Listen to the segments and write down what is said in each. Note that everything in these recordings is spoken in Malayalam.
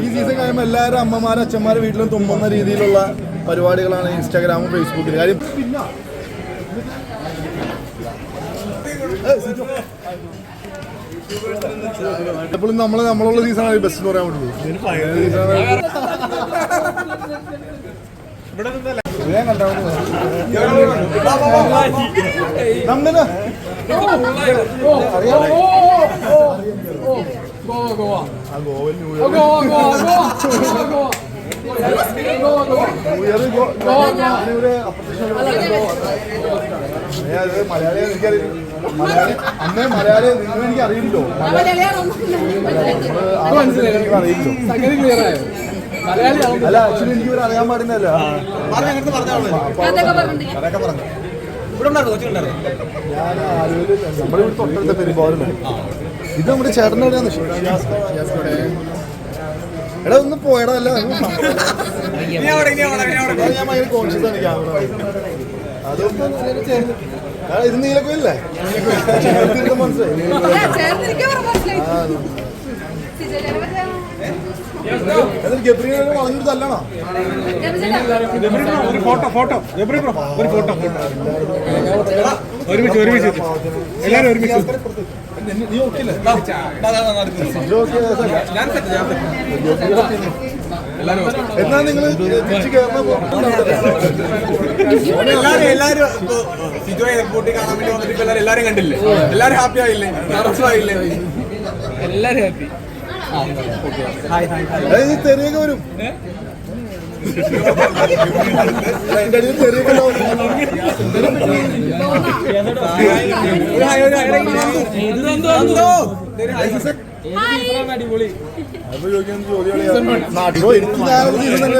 ഈ സീസൺ കഴിയുമ്പോൾ എല്ലാവരും അമ്മമാരും അച്ഛന്മാരും വീട്ടിലും തുമ്മുന്ന രീതിയിലുള്ള പരിപാടികളാണ് ഇൻസ്റ്റാഗ്രാമും ഫേസ്ബുക്കിലും കാര്യം എപ്പോഴും നമ്മൾ നമ്മളുള്ള സീസണാണ് ബെസ്റ്റ് എന്ന് പറയാൻ പറ്റുള്ളൂ. നന്ദന ആ ഗോവൽ ന്യൂ ഇയർ ന്യൂ ഇയർ ഞാനൊരു അപ്രത്യക്ഷം അത് മലയാളിയെ എനിക്കറിയില്ല മലയാളി അന്നേ മലയാളി നിങ്ങൾ എനിക്ക് അറിയില്ലോ. എനിക്ക് അറിയില്ലോ. അല്ല ആക്ച്വലി എനിക്ക് ഇവരെ അറിയാൻ പാടില്ല അതൊക്കെ പറഞ്ഞിട്ട് അതൊക്കെ പറഞ്ഞു. ഞാൻ ആലുവയിൽ നമ്മുടെ ഇവിടെ തൊട്ടടുത്ത പെരുമ്പാവൂരിൽ ഇത് നമ്മുടെ ചേട്ടന്റെ എവിടെയാന്ന് എടാ ഒന്ന് പോയടാ അല്ല. ഞാൻ ഭയങ്കര കോൺഷ്യസ് ആണ് ക്യാമറ ഇത് നീലക്കോയില്ലേ മനസ്സിലായി. ഒരു ഫോട്ടോ ഫോട്ടോ. ജബ്രി ബ്രോ ഒരു ഫോട്ടോ. ഫോട്ടോ ഒരുമിച്ച് ഒരുമിച്ച് എല്ലാരും ഒരുമിച്ച് നീ ഓക്കില്ലേ എന്നാ നിങ്ങൾ തിരിച്ച് എല്ലാരും എല്ലാരും ഇപ്പൊ സിജോ എയർപോർട്ടിൽ കാണാൻ വേണ്ടി വന്നിട്ട് എല്ലാരും കണ്ടില്ലേ? എല്ലാരും ഹാപ്പി ആയില്ലേ? ആയില്ലേ എല്ലാരും ഹാപ്പി തെറിയൊക്കെ വരും.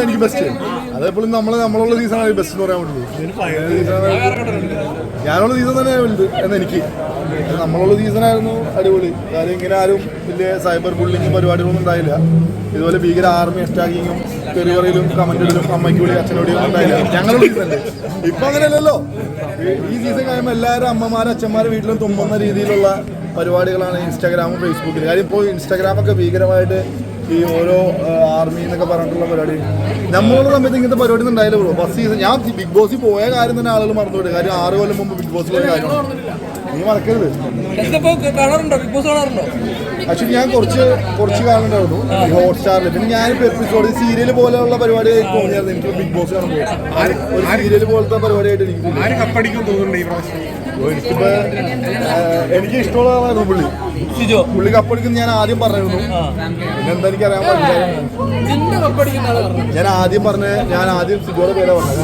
എനിക്ക് ബെസ്റ്റ് അതേപോലും നമ്മൾ നമ്മളുള്ള സീസണാണ് ബെസ്റ്റ് എന്ന് പറയാൻ പറ്റുള്ളൂ. ഞാനുള്ള സീസൺ തന്നെ വലുത് എന്ന് എനിക്ക്. നമ്മളുള്ള സീസണായിരുന്നു അടിപൊളി. കാര്യം ഇങ്ങനെ ആരും വലിയ സൈബർ ബുള്ളിങ്ങും പരിപാടികളൊന്നും ഉണ്ടായില്ല. ഇതുപോലെ ഭീകര ആർമി അറ്റാക്കിങ്ങും തെറിവറിയിലും കമന്റുകളിലും അമ്മയ്ക്ക് വിളി അച്ഛനോടി ഉണ്ടായില്ല. ഞങ്ങളുടെ സീസൺ ഇപ്പൊ അങ്ങനെയല്ലല്ലോ. ഈ- സീസൺ കഴിയുമ്പോൾ എല്ലാവരും അമ്മമാരും അച്ഛന്മാരും വീട്ടിലും തുമ്മുന്ന രീതിയിലുള്ള പരിപാടികളാണ് ഇൻസ്റ്റാഗ്രാമും ഫേസ്ബുക്കിലും കാര്യം ഇപ്പോൾ ഇൻസ്റ്റാഗ്രാമൊക്കെ ഭീകരമായിട്ട് ഈ ഓരോ ആർമി എന്നൊക്കെ പറഞ്ഞിട്ടുള്ള പരിപാടി. നമ്മളോട് സമയത്ത് ഇങ്ങനത്തെ പരിപാടി ഒന്നും ഉണ്ടായില്ല സീസൺ ഞാൻ ബിഗ് ബോസിൽ പോയ കാര്യം തന്നെ ആളുകൾ മറന്നുപോയി. കാര്യം ആറ് കൊല്ലം മുമ്പ് ബിഗ് ബോസിൽ പോയ കാര്യമാണ് നീ മറക്കരുത്. ആക്ച്വലി ഞാൻ കുറച്ച് കുറച്ച് കാണുന്നുണ്ടായിരുന്നു ഹോട്ട്സ്റ്റാറിൽ പിന്നെ ഞാനിപ്പോ എപ്പിസോഡ് സീരിയൽ പോലെയുള്ള പരിപാടി തോന്നിയായിരുന്നു. എനിക്ക് ബിഗ് ബോസ് കാണുമ്പോൾ ഒരു സീരിയൽ പോലത്തെ പരിപാടിയായിട്ട് എനിക്ക് എനിക്കിപ്പോ എനിക്ക് ഇഷ്ടമുള്ള ആളായിരുന്നു പുള്ളി. പുള്ളി കപ്പടിക്കുന്ന ഞാൻ ആദ്യം പറഞ്ഞിരുന്നു. പിന്നെ എന്താ എനിക്ക് അറിയാൻ പറ്റില്ല ഞാൻ ആദ്യം പറഞ്ഞ ഞാൻ ആദ്യം സിജോയുടെ പേരാ പറഞ്ഞത്.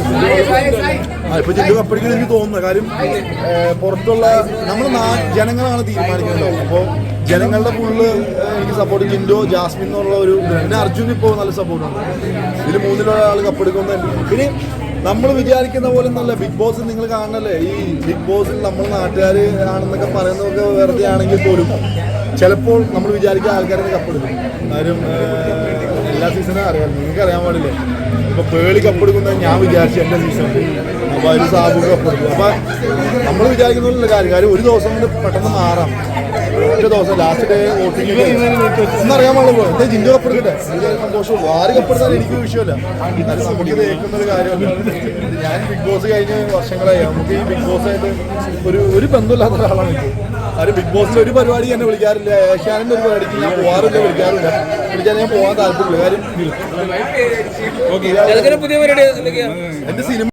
ഇപ്പൊ ജില്ലു കപ്പടിക്കുന്ന എനിക്ക് തോന്നുന്നു. കാര്യം പുറത്തുള്ള നമ്മുടെ നമ്മൾ ജനങ്ങളാണ് തീരുമാനിക്കുന്നത്. അപ്പോൾ ജനങ്ങളുടെ ഫുള്ള് എനിക്ക് സപ്പോർട്ട് ജിൻഡോ ജാസ്മിൻ എന്നുള്ള ഒരു. പിന്നെ അർജുൻ ഇപ്പോൾ നല്ല സപ്പോർട്ടുണ്ട് ഇതിൽ മൂന്നിലുള്ള ആൾ കപ്പെടുക്കുന്ന പിന്നെ നമ്മൾ വിചാരിക്കുന്ന പോലെ ഒന്നല്ല ബിഗ് ബോസ് നിങ്ങൾ കാണണല്ലേ? ഈ ബിഗ് ബോസിൽ നമ്മൾ നാട്ടുകാർ ആണെന്നൊക്കെ പറയുന്നതൊക്കെ വെറുതെ ആണെങ്കിൽ പോലും ചിലപ്പോൾ നമ്മൾ വിചാരിക്കുന്ന ആൾക്കാരെ കപ്പെടുക്കും ഏഹ്, എല്ലാ സീസണും അറിയാം. നിങ്ങൾക്ക് അറിയാൻ പാടില്ലേ? ഇപ്പൊ പേളി കപ്പെടുക്കുന്നത് ഞാൻ വിചാരിച്ചു എന്റെ സീസണിൽ അപ്പൊ അതിന് സാബു കപ്പെടുക്കും അപ്പൊ നമ്മൾ വിചാരിക്കുന്ന പോലുള്ള കാര്യം കാര്യം ഒരു ദിവസം കൊണ്ട് പെട്ടെന്ന് മാറാം. ഒരു ദിവസം ലാസ്റ്റ് ഡേ വോട്ടിംഗ് എന്നറിയാൻ പാടുള്ളൂ എന്താ ജിന്ദു കപ്പെടുക്കട്ടെ സന്തോഷം. സന്തോഷമുള്ളൂ ആര് കപ്പെടുത്താലും എനിക്ക് വിഷയമല്ല. അത് നമുക്ക് ഇത് ഏൽക്കുന്ന ഒരു കാര്യമല്ല? ഞാൻ ബിഗ് ബോസ് കഴിഞ്ഞ വർഷങ്ങളായി. നമുക്ക് ഈ ബിഗ് ബോസ് ആയിട്ട് ഒരു ഒരു ബന്ധമില്ലാത്ത ഒരാളാണ് എനിക്ക്. ആരും ബിഗ് ബോസിൽ ഒരു പരിപാടി എന്നെ വിളിക്കാറില്ല. ഏഷ്യാനിന്റെ ഒരു പരിപാടിക്ക് ഞാൻ പോകാറില്ല വിളിക്കാറില്ല. വിളിക്കാൻ ഞാൻ പോകാൻ താല്പര്യമില്ല കാര്യം എന്റെ സിനിമ